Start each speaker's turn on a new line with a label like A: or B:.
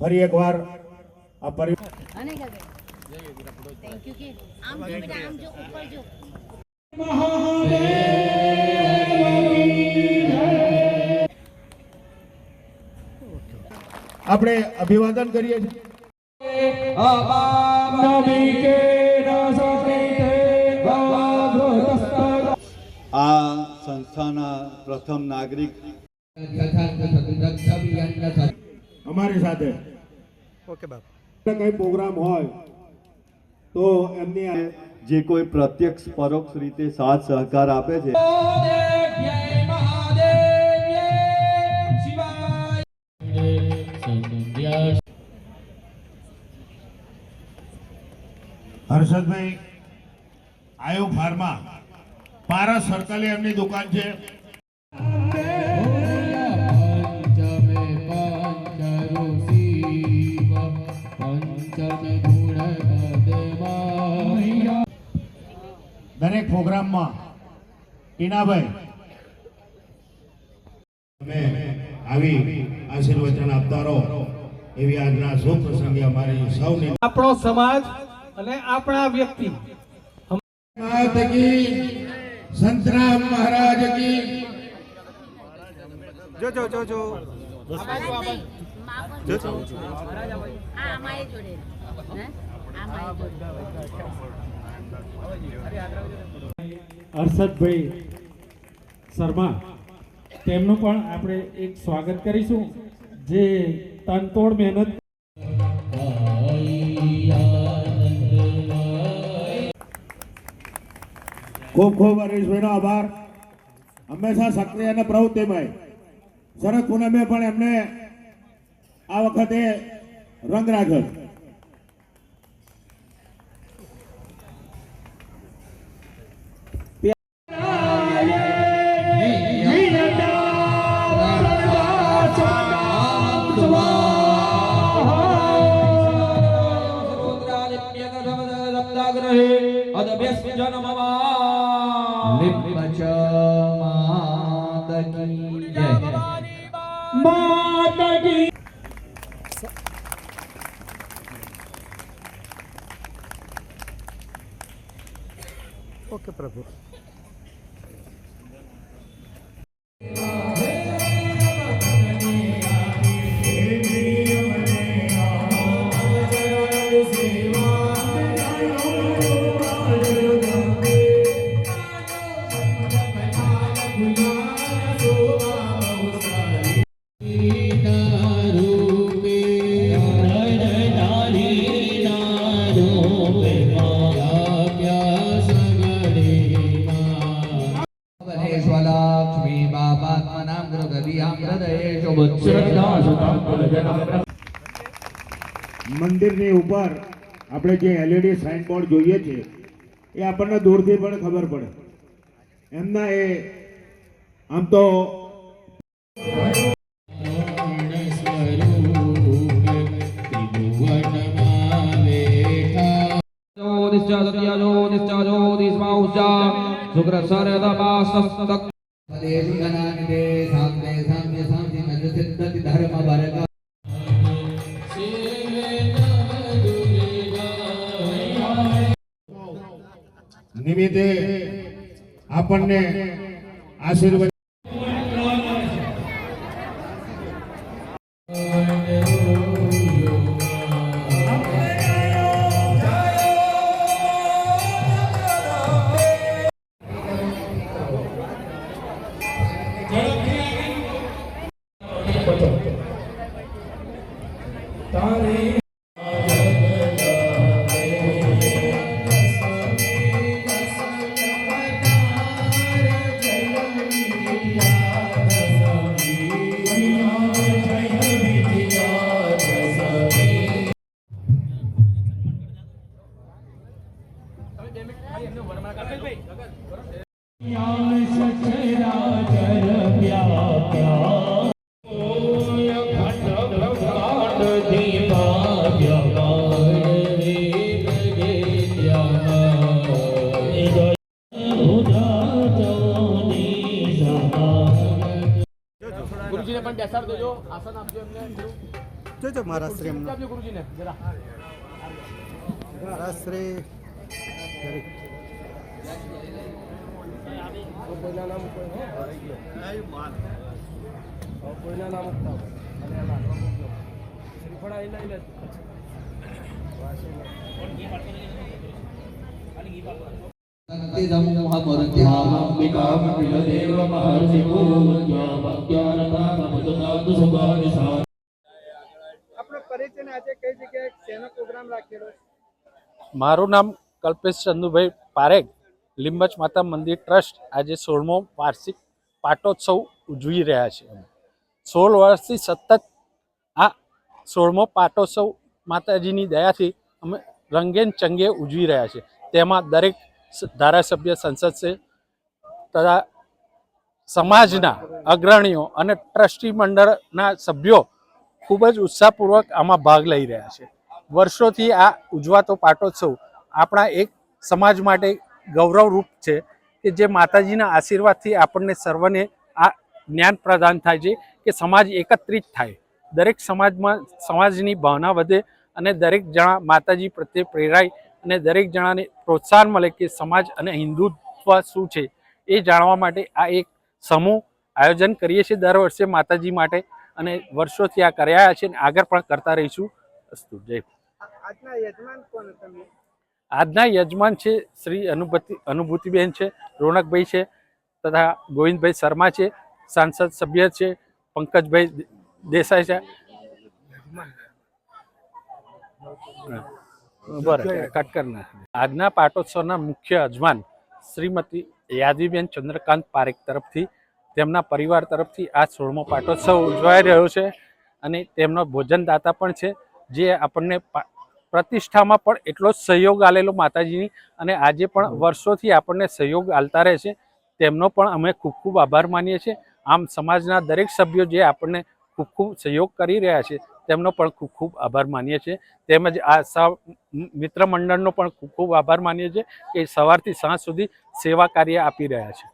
A: ફરી એકવાર આ પરિ
B: થેન્ક યુ કે આમ જો બેટા આમ જો ઉપર જો.
A: આપણે અભિવાદન કરીએ છીએ.
C: આ સંસ્થાના પ્રથમ નાગરિક.
A: અમારી સાથે. ઓકે બાપ. કઈ પ્રોગ્રામ હોય તો એમની
C: જે કોઈ પ્રત્યક્ષ પરોક્ષ રીતે સાથ સહકાર આપે છે.
A: હર્ષદભાઈ આયુ ફાર્મા. પારસ સર્કલે એમની દુકાન છે. દરેક પ્રોગ્રામમાં ટીનાભાઈ આવી આશીર્વચન આપતા રહો એવી આજના શુભ પ્રસંગે અમારી સૌને
D: આપણો સમાજ અને આપણા વ્યક્તિ.
A: સંતરામ મહારાજ કી
D: જો જો જો જો.
E: હર્ષદભાઈ શર્મા તેમનું પણ આપણે એક સ્વાગત કરીશું. જે તનતોડ મહેનત
A: ખૂબ ખૂબ હરીશભાઈનો આભાર હંમેશા સક્રિય અને પ્રવૃત્તિમય શરદ પૂનમે પણ એમને આ વખતે રંગ રાખ્યો છે.
F: લક્ષ્મી
A: મંદિરની ઉપર આપણે જે એલઈડી સાઇન બોર્ડ જોઈએ છે, એ આપણને દૂરથી પણ ખબર પડે. એમના એ આમ તો
F: શુક્ર સરદમાસસ્તક સિદ્ધતિ ધર્મ વર્ગ
A: નિમિત્તે આપણને આશીર્વાદ தானே
G: ગુરુજીને પણ બેસાડ દેજો. આસન આપજો એમને જો
D: જોજો મહારાજ શ્રી
G: એમને આપજો ગુરુજીને જરા.
D: મહારાજ શ્રી.
G: કોઈના નામ કોઈ
H: મારું નામ કલ્પેશ ચંદુભાઈ પારેખ, લીંબચ માતા મંદિર ટ્રસ્ટ. આજે સોળમો વાર્ષિક પાટોત્સવ ઉજવી રહ્યા છે સોળ વર્ષથી સતત આ સોળમો પાટોત્સવ માતાજીની દયાથી અમે રંગેન ચંગે ઉજવી રહ્યા છે તેમાં દરેક ધારાસભ્ય સંસદ છે, તથા સમાજના અગ્રણીઓ અને ટ્રસ્ટી મંડળના સભ્યો ખૂબ જ ઉત્સાહપૂર્વક આમાં ભાગ લઈ રહ્યા છે. વર્ષોથી આ ઉજવાતો પાટોત્સવ આપણા એક સમાજ માટે ગૌરવરૂપ છે કે જે માતાજીના આશીર્વાદથી આપણને સર્વને આ જ્ઞાન પ્રદાન થાય છે કે સમાજ એકત્રિત થાય. દરેક સમાજમાં, સમાજની ભાવના વધે અને દરેક જણા માતાજી પ્રત્યે પ્રેરાય અને દરેક જણાને પ્રોત્સાહન મળે કે સમાજ અને હિન્દુત્વ શું છે એ જાણવા માટે આ એક સમૂહ આયોજન કરીએ છીએ દર વર્ષે માતાજી માટે અને વર્ષોથી આ કર્યા છે અને આગળ પણ કરતા રહીશું. અસ્તુ જય
D: આજના યજમાન
H: આજના યજમાન છે શ્રી અનુભૂતિ અનુભૂતિબેન છે રોનકભાઈ છે તથા ગોવિંદભાઈ શર્મા છે સાંસદ સભ્ય છે પંકજભાઈ દેસાઈ છે. બરાબર. કટ કરના આજના પાટોત્સવના મુખ્ય યજમાન શ્રીમતી યાદવીબેન ચંદ્રકાંત પારેખ તરફથી તેમના પરિવાર તરફથી આ સોળમો પાટોત્સવ ઉજવાઈ રહ્યો છે અને તેમનો ભોજનદાતા પણ છે જે આપણને પ્રતિષ્ઠામાં પણ એટલો જ સહયોગ આલેલો માતાજીની અને આજે પણ વર્ષોથી આપણને સહયોગ આલતા રહે છે. તેમનો પણ અમે ખૂબ ખૂબ આભાર માનીએ છીએ. આમ સમાજના દરેક સભ્યો જે આપણને ખૂબ ખૂબ સહયોગ કરી રહ્યા છે તેમનો પણ ખૂબ ખૂબ આભાર માનીએ છીએ. તેમજ આ સ મિત્ર મંડળનો પણ ખૂબ ખૂબ આભાર માનીએ છીએ કે સવારથી સાંજ સુધી સેવા કાર્ય આપી રહ્યા છે.